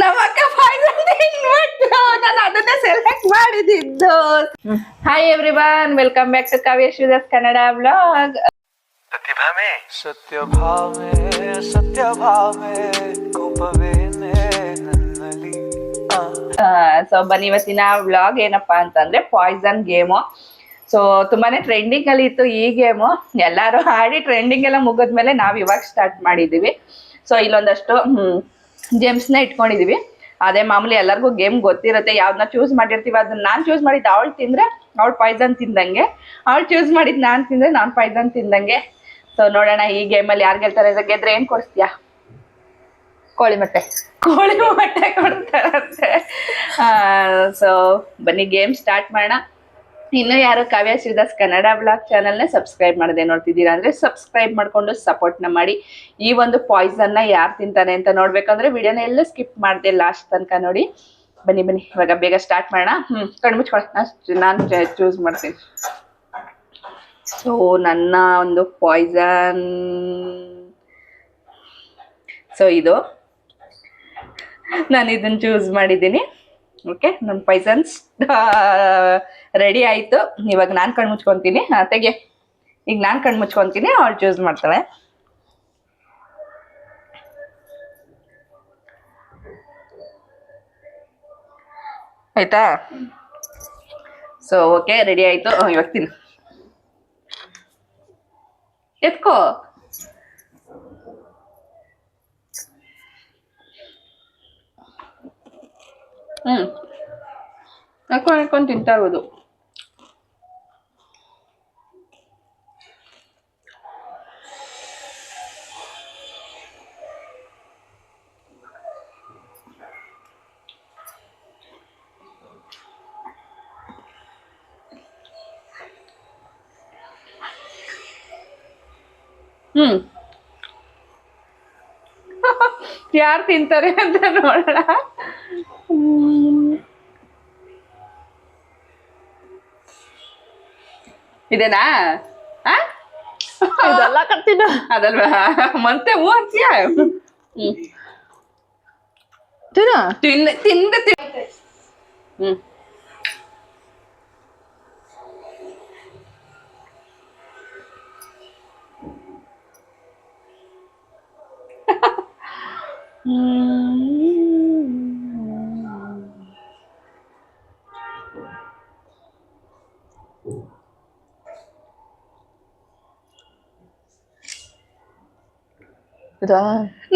ನಮ್ಮ ಅಕ್ಕ ನಾನು ಅದನ್ನೇ select ಮಾಡಿದಿದ್ದು hi everyone welcome back to Kavya Vidas Kannada vlog ಪ್ರತಿಭಾಮೆ ಸತ್ಯಭಾಮೆ. ಸತ್ಯಭಾಮೆ ಕೋಪವೇನೆ ನನ್ನಲ್ಲಿ. ಸೊ ಬನ್ನಿ ಇವತ್ತಿನ ವ್ಲಾಗ್ ಏನಪ್ಪಾ ಅಂತಂದ್ರೆ ಪಾಯ್ಸನ್ ಗೇಮು ಸೊ ತುಂಬಾನೇ ಟ್ರೆಂಡಿಂಗ್ ಅಲ್ಲಿ ಇತ್ತು ಈ ಗೇಮು ಎಲ್ಲರೂ ಆಡಿ ಟ್ರೆಂಡಿಂಗ್ ಎಲ್ಲ ಮುಗಿದ್ಮೇಲೆ ನಾವು ಇವಾಗ ಸ್ಟಾರ್ಟ್ ಮಾಡಿದೀವಿ. ಸೊ ಇಲ್ಲೊಂದಷ್ಟು ಗೇಮ್ಸ್ನ ಇಟ್ಕೊಂಡಿದೀವಿ. ಅದೇ ಮಾಮೂಲಿ ಎಲ್ಲರಿಗೂ ಗೇಮ್ ಗೊತ್ತಿರುತ್ತೆ ಯಾವ್ದನ್ನ ಚೂಸ್ ಮಾಡಿರ್ತೀವಿ ಅದನ್ನ ನಾನು ಚೂಸ್ ಮಾಡಿದ್ದು ಅವಳು ತಿಂದ್ರೆ ಅವಳು ಪಾಯ್ಸನ್ ತಿಂದಂಗೆ. ಅವಳು ಚೂಸ್ ಮಾಡಿದ್ದು ನಾನು ತಿಂದ್ರೆ ನಾನು ಪಾಯ್ಸನ್ ತಿಂದಂಗೆ. ಸೊ ನೋಡೋಣ, ಈ ಗೇಮಲ್ಲಿ ಯಾರು ಗೆಲ್ತಾರೆ ಗೆದ್ರೆ ಏನು ಕೊಡಿಸ್ತೀಯಾ? ಕೋಳಿ ಮೊಟ್ಟೆ. ಕೋಳಿ ಮೊಟ್ಟೆ ಕೊಡ್ತಾರಂತೆ. ಸೊ ಬನ್ನಿ ಗೇಮ್ ಸ್ಟಾರ್ಟ್ ಮಾಡೋಣ. ಇನ್ನು ಯಾರು ಕಾವ್ಯ ಶ್ರೀದಾಸ್ ಕನ್ನಡ ಬ್ಲಾಗ್ ಚಾನಲ್ನೇ ಸಬ್ಸ್ಕ್ರೈಬ್ ಮಾಡದೆ ನೋಡ್ತಿದ್ದೀರಾ ಅಂದರೆ ಸಬ್ಸ್ಕ್ರೈಬ್ ಮಾಡಿಕೊಂಡು ಸಪೋರ್ಟ್ನ ಮಾಡಿ. ಈ ಒಂದು ಪಾಯ್ಸನ್ನ ಯಾರು ತಿಂತಾರೆ ಅಂತ ನೋಡ್ಬೇಕಂದ್ರೆ ವಿಡಿಯೋನ ಎಲ್ಲ ಸ್ಕಿಪ್ ಮಾಡಿದೆ ಲಾಸ್ಟ್ ತನಕ ನೋಡಿ. ಬನ್ನಿ ಬನ್ನಿ. ಇವಾಗ ಬೇಗ ಸ್ಟಾರ್ಟ್ ಮಾಡೋಣ. ಹ್ಞೂ ಕಣ್ಣು ಮುಚ್ಕೊಳ್ಳಿ ನಾನು ಚೂಸ್ ಮಾಡ್ತೀನಿ. ಸೊ ನನ್ನ ಒಂದು ಪಾಯ್ಸನ್ ಸೊ ಇದು. ನಾನು ಇದನ್ನು ಚೂಸ್ ಮಾಡಿದ್ದೀನಿ. ಓಕೆ ನಮ್ಮ ಪೈಸನ್ಸ್ ರೆಡಿ ಆಯಿತು. ಇವಾಗ ನಾನು ಕಣ್ಣು ಮುಚ್ಕೊತೀನಿ. ತೆಗೆ. ಈಗ ನಾನು ಕಣ್ಣು ಮುಚ್ಕೊತೀನಿ, ಅವಳು ಚೂಸ್ ಮಾಡ್ತಾಳೆ ಆಯ್ತಾ? ಸೊ ಓಕೆ ರೆಡಿ ಆಯಿತು. ಇವಾಗ ತಿನ್ನು. ಎತ್ಕೋ. ಹ್ಮ್. ಹಾಕೊಂಡು ಹಾಕೊಂಡು ತಿಂತಾ ಇರ್ಬೋದು. ಹ್ಮ್. ಯಾರು ತಿಂತಾರೆ ಅಂತ ನೋಡೋಣ. ಇದೇನಾ ಆ? ಇದೆಲ್ಲ ಕಟ್ತಿದ್ದ ಅದಲ್ವಾ ಮತ್ತೆ ಹೂ ಅಂತೀಯ ಹ್ಮ್ ತಿನ್ನ ತಿನ್ನ ತಿಂದ ತಿನ್ ಹ್ಮ್ ಇದಾ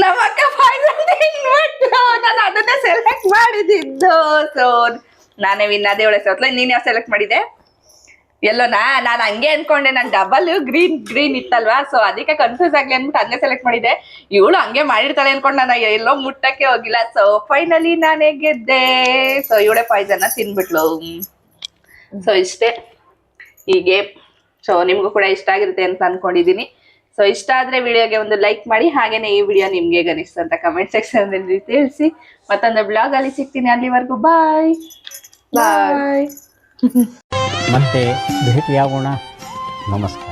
ನಮ್ಮ ಅಕ್ಕ ಪಾಯ್ಸನ್ ತಿನ್ಬಿಟ್ಲು ನಾನು ಅದನ್ನೇ ಸೆಲೆಕ್ಟ್ ಮಾಡಿದ್ದು. ಸೊ ನಾನೇ ವಿನ್ ಅದೇ ಒಳ್ಳೆ ಸೋತ್ಲ ನೀನ್ ಯಾವ ಸೆಲೆಕ್ಟ್ ಮಾಡಿದೆ? ಎಲ್ಲೋನಾ ನಾನು ಹಂಗೆ ಅನ್ಕೊಂಡೆ ನಾನು ಡಬಲ್ ಗ್ರೀನ್ ಗ್ರೀನ್ ಇತ್ತಲ್ವಾ? ಸೊ ಅದಕ್ಕೆ ಕನ್ಫ್ಯೂಸ್ ಆಗ್ಲಿ ಅಂದ್ಬಿಟ್ಟು ಹಂಗೆ ಸೆಲೆಕ್ಟ್ ಮಾಡಿದೆ. ಇವಳು ಹಂಗೆ ಮಾಡಿರ್ತಾಳೆ ಅನ್ಕೊಂಡು ನಾನು ಎಲ್ಲೋ ಮುಟ್ಟಕ್ಕೆ ಹೋಗಿಲ್ಲ. ಸೊ ಫೈನಲಿ ನಾನೇ ಗೆದ್ದೆ. ಸೊ ಇವಳೆ ಪಾಯ್ಸನ್ನ ತಿನ್ಬಿಟ್ಲು. ಸೊ ಇಷ್ಟೇ. ಹೀಗೆ. ಸೊ ನಿಮಗೂ ಕೂಡ ಇಷ್ಟ ಆಗಿರುತ್ತೆ ಅಂತ ಅನ್ಕೊಂಡಿದ್ದೀನಿ ಸೊ ಇಷ್ಟ ಆದ್ರೆ ವಿಡಿಯೋಗೆ ಒಂದು ಲೈಕ್ ಮಾಡಿ ಹಾಗೇನೆ ಈ ವಿಡಿಯೋ ನಿಮ್ಗೆ ಅನಿಸ್ತು ಅಂತ ಕಮೆಂಟ್ ಸೆಕ್ಷನ್ ಅಲ್ಲಿ ತಿಳಿಸಿ. ಮತ್ತೊಂದು ಬ್ಲಾಗ್ ಅಲ್ಲಿ ಸಿಗ್ತೀನಿ ಅಲ್ಲಿವರೆಗೂ. ಬಾಯ್ ಬಾಯ್ ಮತ್ತೆ ಭೇಟಿಯಾಗೋಣ ನಮಸ್ತೆ